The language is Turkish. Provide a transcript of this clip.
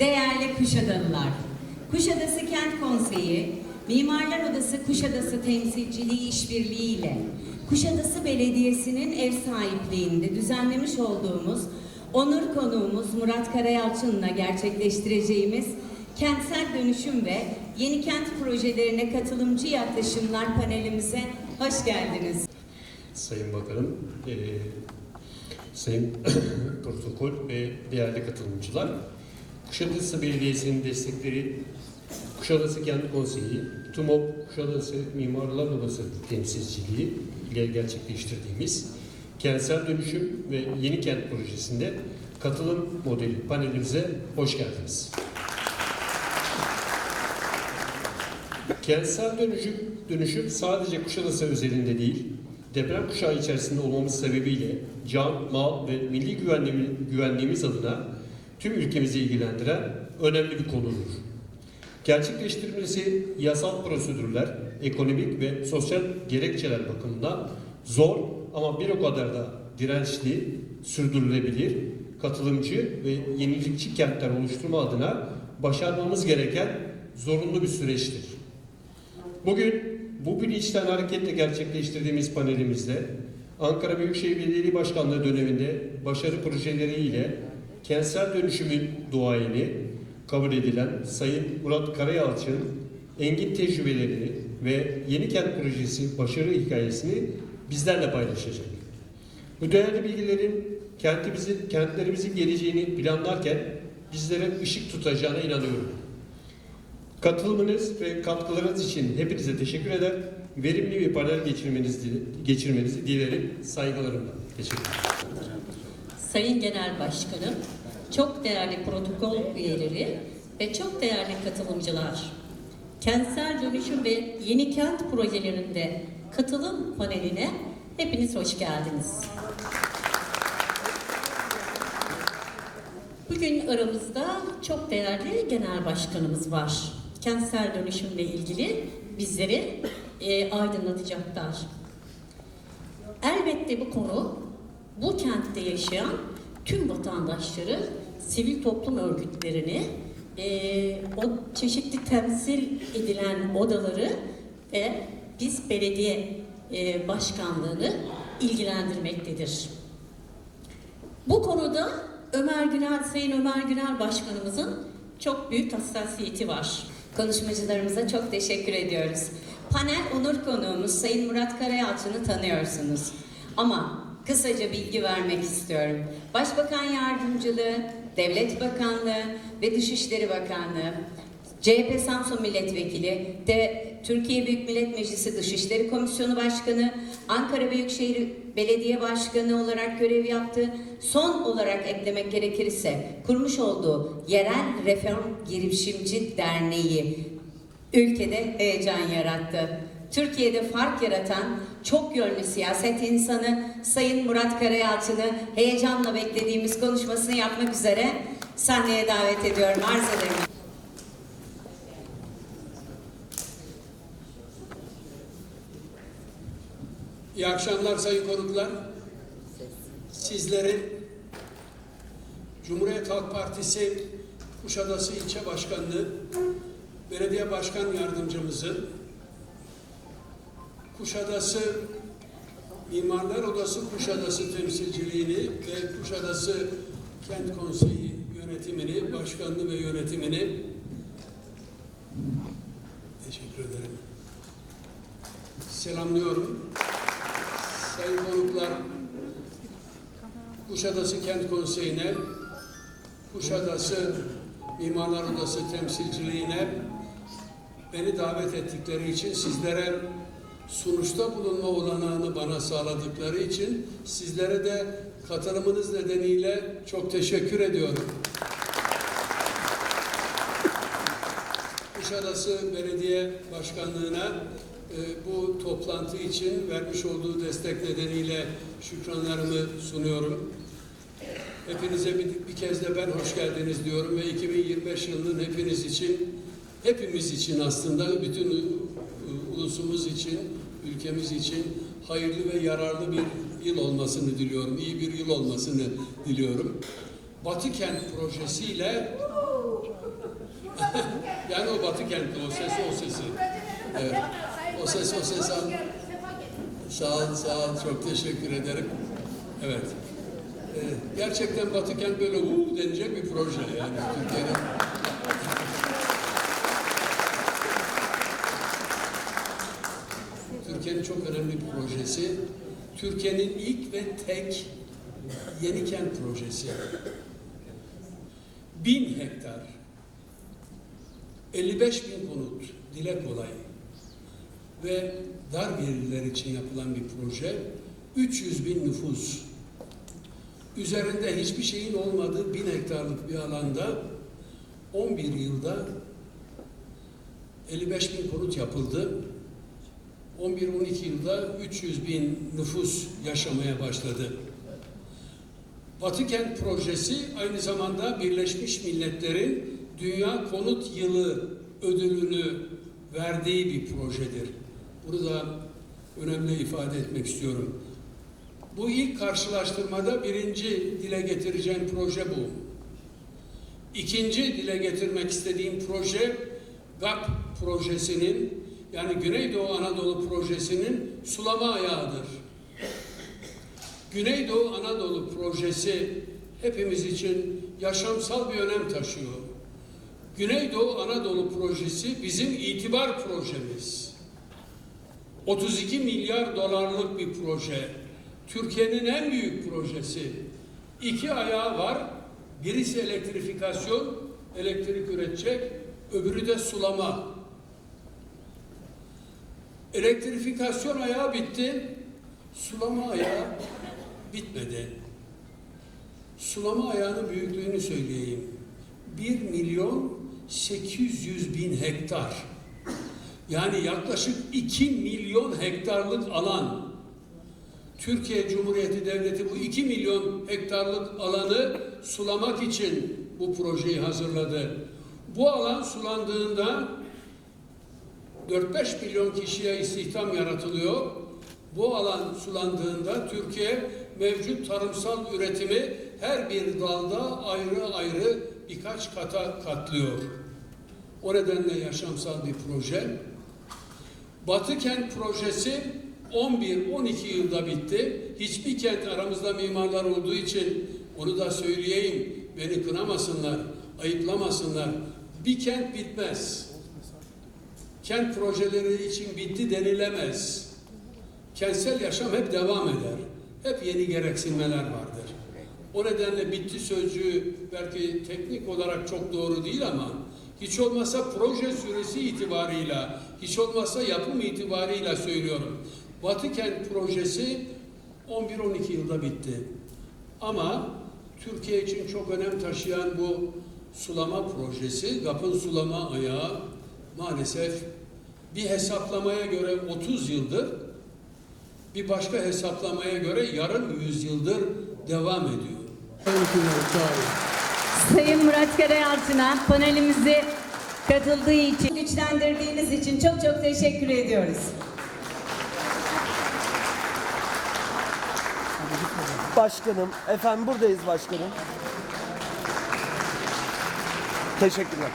Değerli Kuşadalılar, Kuşadası Kent Konseyi, Mimarlar Odası Kuşadası Temsilciliği İşbirliği ile Kuşadası Belediyesi'nin ev sahipliğinde düzenlemiş olduğumuz onur konuğumuz Murat Karayalçın'la gerçekleştireceğimiz kentsel dönüşüm ve yeni kent projelerine katılımcı yaklaşımlar panelimize hoş geldiniz. Sayın Bakanım, Sayın Protokol ve değerli katılımcılar, Kuşadası Belediyesi'nin destekleri, Kuşadası Kent Konseyi, TUMOP Kuşadası Mimarlar Odası temsilciliği ile gerçekleştirdiğimiz kentsel dönüşüm ve yeni kent projesinde katılım modeli panelimize hoş geldiniz. Kentsel dönüşüm, dönüşüm sadece Kuşadası özelinde değil, deprem kuşağı içerisinde olmamız sebebiyle can, mal ve milli güvenliğimiz, güvenliğimiz adına tüm ülkemizi ilgilendiren önemli bir konudur. Gerçekleştirilmesi yasal prosedürler, ekonomik ve sosyal gerekçeler bakımından zor ama bir o kadar da dirençli, sürdürülebilir, katılımcı ve yenilikçi kentler oluşturma adına başarmamız gereken zorunlu bir süreçtir. Bugün bu bilinçten hareketle gerçekleştirdiğimiz panelimizde Ankara Büyükşehir Belediye Başkanlığı döneminde başarı projeleriyle kentsel dönüşümün duayeni kabul edilen Sayın Murat Karayalçın engin tecrübelerini ve yeni kent projesi başarı hikayesini bizlerle paylaşacak. Bu değerli bilgilerin kentimizin, kentlerimizin geleceğini planlarken bizlere ışık tutacağına inanıyorum. Katılımınız ve katkılarınız için hepinize teşekkür eder. Verimli bir panel geçirmenizi, geçirmenizi dilerim. Saygılarımla. Teşekkür ederim. Sayın Genel Başkanım, çok değerli protokol üyeleri ve çok değerli katılımcılar, kentsel dönüşüm ve yeni kent projelerinde katılım paneline hepiniz hoş geldiniz. Bugün aramızda çok değerli genel başkanımız var. Kentsel dönüşümle ilgili bizleri e, aydınlatacaklar. Elbette bu konu bu kentte yaşayan tüm vatandaşları, sivil toplum örgütlerini, eee, o çeşitli temsil edilen odaları ve biz belediye eee, başkanlığını ilgilendirmektedir. Bu konuda Ömer Günal, Sayın Ömer Günal Başkanımızın çok büyük hassasiyeti var. Konuşmacılarımıza çok teşekkür ediyoruz. Panel onur konuğumuz Sayın Murat Karayalçın'ı tanıyorsunuz. Ama kısaca bilgi vermek istiyorum. Başbakan Yardımcılığı, Devlet Bakanlığı ve Dışişleri Bakanlığı, CHP Samsun Milletvekili, de Türkiye Büyük Millet Meclisi Dışişleri Komisyonu Başkanı, Ankara Büyükşehir Belediye Başkanı olarak görev yaptı. Son olarak eklemek gerekirse kurmuş olduğu Yerel Reform Girişimci Derneği ülkede heyecan yarattı. Türkiye'de fark yaratan çok yönlü siyaset insanı Sayın Murat Karayalçın'ı heyecanla beklediğimiz konuşmasını yapmak üzere sahneye davet ediyorum. Arz ederim. İyi akşamlar sayın konuklar. Sizleri Cumhuriyet Halk Partisi Kuşadası İlçe Başkanlığı Belediye Başkan Yardımcımızı Kuşadası Mimarlar Odası Kuşadası temsilciliğini ve Kuşadası Kent Konseyi yönetimini, başkanlığı ve yönetimini teşekkür ederim. Selamlıyorum. Sayın konuklar, Kuşadası Kent Konseyi'ne, Kuşadası Mimarlar Odası temsilciliğine beni davet ettikleri için sizlere sunuşta bulunma olanağını bana sağladıkları için sizlere de katılımınız nedeniyle çok teşekkür ediyorum. Kuşadası Belediye Başkanlığı'na e, bu toplantı için vermiş olduğu destek nedeniyle şükranlarımı sunuyorum. Hepinize bir, bir kez de ben hoş geldiniz diyorum ve 2025 yılının hepiniz için, hepimiz için aslında bütün ulusumuz için, ülkemiz için hayırlı ve yararlı bir yıl olmasını diliyorum. iyi bir yıl olmasını diliyorum. Batı Kent projesiyle yani o ses o sesi. Evet. O ses o ses. Sağ ol, sağ ol. Çok teşekkür ederim. Evet. Ee, gerçekten Batı Kent böyle uuu denecek bir proje yani Türkiye'nin. Türkiye'nin çok önemli bir projesi. Türkiye'nin ilk ve tek yeni kent projesi. Bin hektar, 55 bin konut, dile kolay ve dar gelirler için yapılan bir proje. 300 bin nüfus. Üzerinde hiçbir şeyin olmadığı bin hektarlık bir alanda 11 yılda 55 bin konut yapıldı. 11-12 yılda 300 bin nüfus yaşamaya başladı. Batı Kent Projesi aynı zamanda Birleşmiş Milletler'in Dünya Konut Yılı ödülünü verdiği bir projedir. Bunu da önemli ifade etmek istiyorum. Bu ilk karşılaştırmada birinci dile getireceğim proje bu. İkinci dile getirmek istediğim proje GAP projesinin yani Güneydoğu Anadolu projesinin sulama ayağıdır. Güneydoğu Anadolu projesi hepimiz için yaşamsal bir önem taşıyor. Güneydoğu Anadolu projesi bizim itibar projemiz. 32 milyar dolarlık bir proje. Türkiye'nin en büyük projesi. İki ayağı var. Birisi elektrifikasyon, elektrik üretecek, öbürü de sulama. Elektrifikasyon ayağı bitti, sulama ayağı bitmedi. Sulama ayağının büyüklüğünü söyleyeyim. 1 milyon 800 bin hektar. Yani yaklaşık 2 milyon hektarlık alan. Türkiye Cumhuriyeti Devleti bu 2 milyon hektarlık alanı sulamak için bu projeyi hazırladı. Bu alan sulandığında 4-5 milyon kişiye istihdam yaratılıyor. Bu alan sulandığında Türkiye mevcut tarımsal üretimi her bir dalda ayrı ayrı birkaç kata katlıyor. O nedenle yaşamsal bir proje. Batı Kent projesi 11-12 yılda bitti. Hiçbir kent aramızda mimarlar olduğu için onu da söyleyeyim. Beni kınamasınlar, ayıplamasınlar. Bir kent bitmez. Kent projeleri için bitti denilemez. Kentsel yaşam hep devam eder. Hep yeni gereksinmeler vardır. O nedenle bitti sözcüğü belki teknik olarak çok doğru değil ama hiç olmazsa proje süresi itibarıyla, hiç olmazsa yapım itibarıyla söylüyorum. Batı Kent projesi 11-12 yılda bitti. Ama Türkiye için çok önem taşıyan bu sulama projesi, GAP'ın sulama ayağı maalesef bir hesaplamaya göre 30 yıldır, bir başka hesaplamaya göre yarım yüzyıldır devam ediyor. Sayın Murat Karayalçın'a panelimize katıldığı için, güçlendirdiğiniz için çok çok teşekkür ediyoruz. Başkanım, efendim buradayız başkanım. Teşekkürler.